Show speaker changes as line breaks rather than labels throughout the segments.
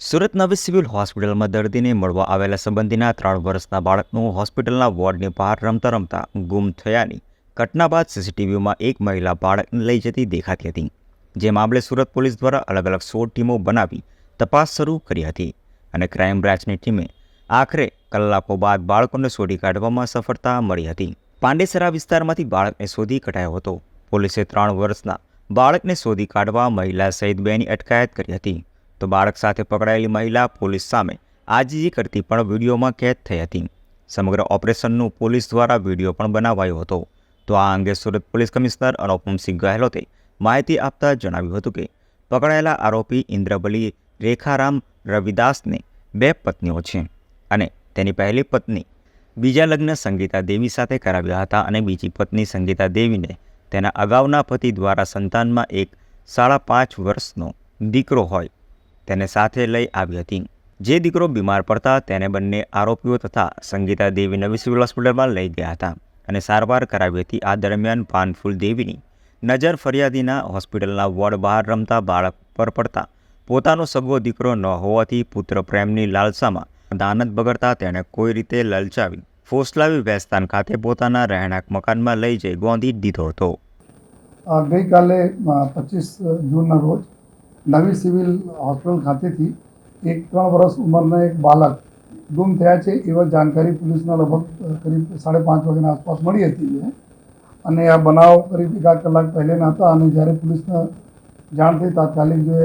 સુરત નવી સિવિલ હોસ્પિટલમાં દર્દીને મળવા આવેલા સંબંધીના ત્રણ વર્ષના બાળકનું હોસ્પિટલના વોર્ડની બહાર રમતા રમતા ગુમ થયાની ઘટના બાદ સીસીટીવીમાં એક મહિલા બાળકને લઈ જતી દેખાતી હતી. જે મામલે સુરત પોલીસ દ્વારા અલગ અલગ સો ટીમો બનાવી તપાસ શરૂ કરી હતી અને ક્રાઇમ બ્રાન્ચની ટીમે આખરે કલાકો બાદ બાળકોને શોધી કાઢવામાં સફળતા મળી હતી. પાંડેસરા વિસ્તારમાંથી બાળકને શોધી કઢાયો હતો. પોલીસે ત્રણ વર્ષના બાળકને શોધી કાઢવા મહિલા સહિત બેની અટકાયત કરી હતી. તો બાળક સાથે પકડાયેલી મહિલા પોલીસ સામે આજીજી કરતી પણ વિડીયોમાં કેદ થઈ હતી. સમગ્ર ઓપરેશનનું પોલીસ દ્વારા વીડિયો પણ બનાવાયો હતો. તો આ અંગે સુરત પોલીસ કમિશનર અનુપમસિંહ ગહેલોતે માહિતી આપતા જણાવ્યું હતું કે, પકડાયેલા આરોપી ઇન્દ્રબલી રેખારામ રવિદાસને બે પત્નીઓ છે અને તેની પહેલી પત્ની બીજા લગ્ન સંગીતા દેવી સાથે કરાવ્યા હતા અને બીજી પત્ની સંગીતા દેવીને તેના અગાઉના પતિ દ્વારા સંતાનમાં એક સાડા પાંચ વર્ષનો દીકરો હોય તેને સાથે લઈ આવી હતી. જે દીકરો બીમાર પડતા તેને બંને આરોપીઓ તથા સંગીતા દેવી નવી સિવિલ હોસ્પિટલમાં લઈ ગયા હતા અને સારવાર કરાવી હતી. આ દરમિયાન પાનફૂલ દેવીની નજર ફરિયાદીના હોસ્પિટલના વોર્ડ બહાર રમતા બાળક પર પડતા પોતાનો સગો દીકરો ન હોવાથી પુત્ર પ્રેમની લાલસામાં દાનત બગડતા તેણે કોઈ રીતે લલચાવી ફોસલાવી વેસ્તાન ખાતે પોતાના રહેણાંક મકાનમાં લઈ જઈ ગોંધી દીધો હતો.
ગઈકાલે પચીસ જૂનના રોજ નવી સિવિલ હોસ્પિટલ ખાતેથી એક ત્રણ વર્ષ ઉંમરના એક બાળક ગુમ થયા છે એવા જાણકારી પોલીસના લગભગ કરીબ સાડા પાંચ વાગ્યાના આસપાસ મળી હતી. અને આ બનાવ કરીબ એકાદ કલાક પહેલેના હતા અને જ્યારે પોલીસને જાણ થઈ તાત્કાલિક જે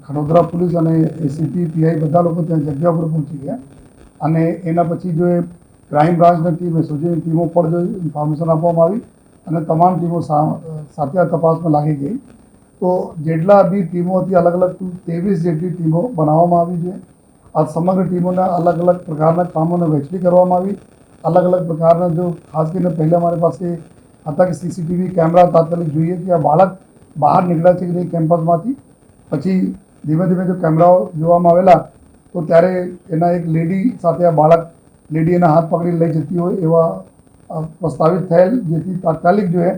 ખડોદરા પોલીસ અને એસીપી પીઆઈ બધા લોકો ત્યાં જગ્યા પર પહોંચી ગયા અને એના પછી જો એ ક્રાઇમ બ્રાન્ચની ટીમ એસઓજીની ટીમો પર જો ઇન્ફોર્મેશન આપવામાં આવી અને તમામ ટીમો સાથે આ તપાસમાં લાગી ગઈ તો જેટલા બી ટીમો હતી, અલગ અલગ ત્રેવીસ જેટલી ટીમો બનાવવામાં આવી છે. આ સમગ્ર ટીમોના અલગ અલગ પ્રકારના કામોને વહેંચણી કરવામાં આવી. અલગ અલગ પ્રકારના જો, ખાસ કરીને પહેલાં મારી પાસે હતા કે સીસીટીવી કેમેરા તાત્કાલિક જોઈએ કે આ બાળક બહાર નીકળ્યા છે કે નહીં કેમ્પસમાંથી. પછી ધીમે ધીમે જો કેમેરાઓ જોવામાં આવેલા, તો ત્યારે એના એક લેડી સાથે આ બાળક, લેડી એના હાથ પકડી લઈ જતી હોય એવા પ્રસ્તાવિત થયેલ, જેથી તાત્કાલિક જો એ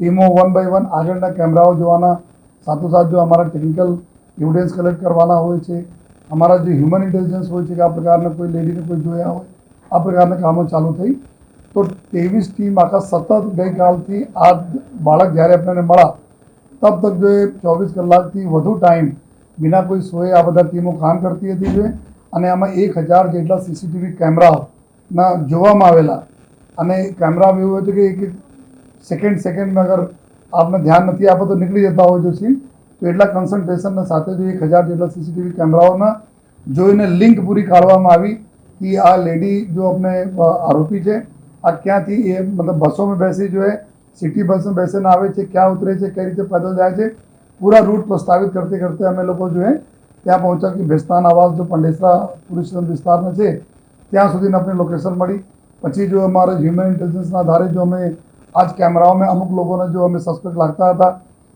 ટીમો વન બાય વન આગળના કેમેરાઓ જોવાના સાથોસાથ જો અમારા ટેકનિકલ એવિડન્સ કલેક્ટ કરવાના હોય છે, અમારા જે હ્યુમન ઇન્ટેલિજન્સ હોય છે કે આ પ્રકારના કોઈ લેડીને કોઈ જોયા હોય, આ પ્રકારના કામો ચાલુ થઈ, તો ત્રેવીસ ટીમ આખા સતત ગઈકાલથી આ બાળક જ્યારે આપણને મળ્યા તબ તક જો એ ચોવીસ કલાકથી વધુ ટાઈમ વિના કોઈ સોએ આ બધા ટીમો કામ કરતી હતી જોઈએ અને આમાં એક હજાર જેટલા સીસીટીવી કેમેરાના જોવામાં આવેલા, અને કેમેરામાં એવું હતું કે એક એક સેકન્ડ સેકન્ડમાં અગર આપને ધ્યાન નથી આપો તો નીકળી જતા હોય છે સીન તો એટલા કન્સન્ટ્રેશનના સાથે જો એક હજાર જેટલા સીસીટીવી કેમેરાઓના જોઈને લિંક પૂરી કાઢવામાં આવી કે આ લેડી જો આપણે આરોપી છે, આ ક્યાંથી એ મતલબ બસોમાં બેસી જો એ સિટી બસમાં બેસીને આવે છે, ક્યાં ઉતરે છે, કઈ રીતે પેદલ જાય છે, પૂરા રૂટ પ્રસ્તાવિત કરતે કરતે અમે લોકો જો ત્યાં પહોંચ્યા કે ભેસ્તાન આવાસ જો પંડેસરા પુરુષોત્તમ વિસ્તારમાં છે, ત્યાં સુધીને આપણે લોકેશન મળી. પછી જો અમારે હ્યુમન ઇન્ટેલિજન્સના આધારે જો અમે આ જ કેમેરાઓમાં અમુક લોકોને જો અમે સસ્પેક્ટ લાગતા હતા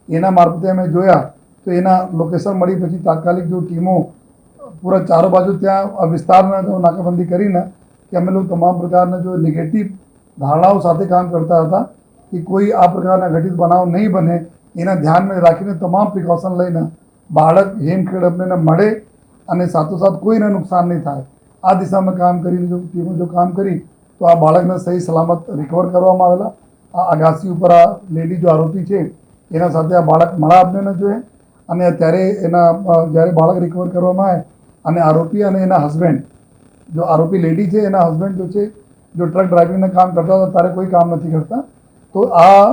એના મારફતે અમે જોયા તો એના લોકેશન મળી પછી તાત્કાલિક જો ટીમો પૂરા ચારો બાજુ ત્યાં વિસ્તારના નાકાબંધી કરીને કે અમે લોકો તમામ પ્રકારના જો નેગેટિવ ધારણાઓ સાથે કામ કરતા હતા કે કોઈ આ પ્રકારના ઘટિત બનાવ નહીં બને એના ધ્યાનમાં રાખીને તમામ પ્રિકોશન લઈને બાળક હેમખેડ આપણને મળે અને સાથોસાથ કોઈને નુકસાન નહીં થાય આ દિશામાં કામ કરીને જો ટીમો જો કામ કરી તો આ બાળકને સહી સલામત રિકવર કરવામાં આવેલા આ અગાસી ઉપર આ લેડી જો આરોપી છે, એના સાથે આ બાળક મળા આપને જોઈએ અને ત્યારે એના જ્યારે બાળક રિકવર કરવામાં આવે અને આરોપી અને એના હસબન્ડ જો આરોપી લેડી છે, એના હસબન્ડ જો છે, જો ટ્રક ડ્રાઇવિંગના કામ કરતા હતા ત્યારે કોઈ કામ નથી કરતા. તો આ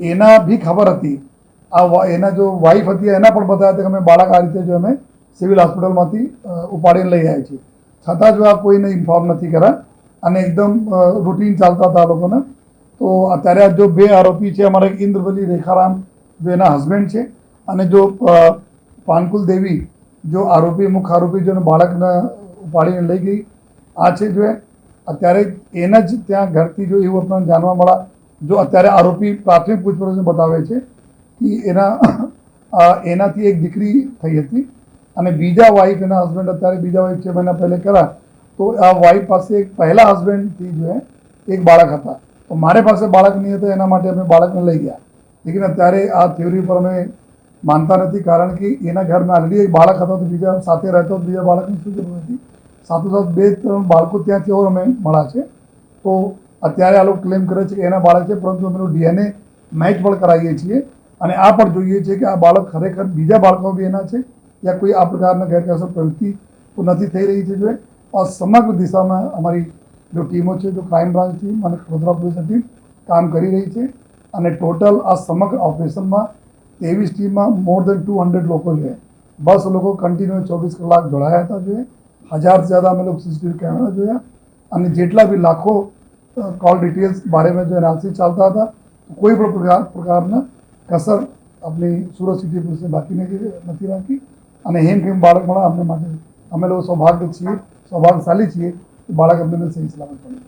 એના બી ખબર હતી. આ એના જો વાઈફ હતી, એના પણ બતાવ્યા હતા કે અમે બાળક આ રીતે જો અમે સિવિલ હોસ્પિટલમાંથી ઉપાડીને લઈ આવ્યા છીએ. છતાં જો આ કોઈને ઇન્ફોર્મ નથી કર્યા અને એકદમ રૂટીન ચાલતા હતા આ લોકોને તો અત્યારે આ જો બે આરોપી છે, અમારા ઇન્દ્રવલી રેખારામ જો એના હસબન્ડ છે અને જો પાનકુલ દેવી જો આરોપી મુખ્ય આરોપી જો બાળકને ઉપાડીને લઈ ગઈ. આ છે જો અત્યારે એના જ ત્યાં ઘરથી જો એવું આપણને જાણવા મળ્યા જો અત્યારે આરોપી પ્રાથમિક પૂછપરછ બતાવે છે કે એના એનાથી એક દીકરી થઈ હતી અને બીજા વાઈફ એના હસબન્ડ અત્યારે બીજા વાઈફ છે મહિના પહેલે કર્યા. તો આ વાઈફ પાસે એક પહેલા હસબન્ડથી જો એક બાળક હતા. તો મારે પાસે બાળક નહીં હતો, એના માટે અમે બાળકને લઈ ગયા. લેકિન અત્યારે આ થિયોરી પર અમે માનતા નથી, કારણ કે એના ઘરમાં ઓલરેડી એક બાળક હતો તો બીજા સાથે રહેતો, બીજા બાળકની શું જરૂર હતી? સાથોસાથ બે ત્રણ બાળકો ત્યાંથી ઓર અમે મળ્યા છે. તો અત્યારે આ લોકો ક્લેમ કરે છે કે એના બાળક છે, પરંતુ અમે ડીએનએ મેચ પણ કરાવીએ છીએ. અને આ પણ જોઈએ છીએ કે આ બાળક ખરેખર બીજા બાળકો બી એના છે, યા કોઈ આ પ્રકારના ગેરકાયદેસર પ્રવૃત્તિ તો નથી થઈ રહી છે જોઈએ આ સમગ્ર દિશામાં અમારી જો ટીમો છે, જો ક્રાઇમ બ્રાન્ચ ટીમ અને વડોદરા ટીમ કામ કરી રહી છે અને ટોટલ આ સમગ્ર ઓપરેશનમાં ત્રેવીસ ટીમમાં મોર દેન ટુ હંડ્રેડ લોકો છે. બસ લોકો કન્ટિન્યુ ચોવીસ કલાક જોડાયા હતા જોઈએ હજારથી જ્યાદા અમે લોકો સીસીટીવી કેમેરા જોયા અને જેટલા બી લાખો કોલ ડિટેલ્સ બારેમાં જો એનાલિસિસ ચાલતા હતા. કોઈ પણ પ્રકાર, પ્રકારના કસર આપણી સુરત સિટી પોલીસે બાકી નથી નથી રાખી. અને હેમ કેમ બાળક મળે અમને માટે, અમે લોકો સૌભાગ્ય છીએ, સૌભાગ્યશાળી છીએ કે બાળક અમને સહી સલામત મળે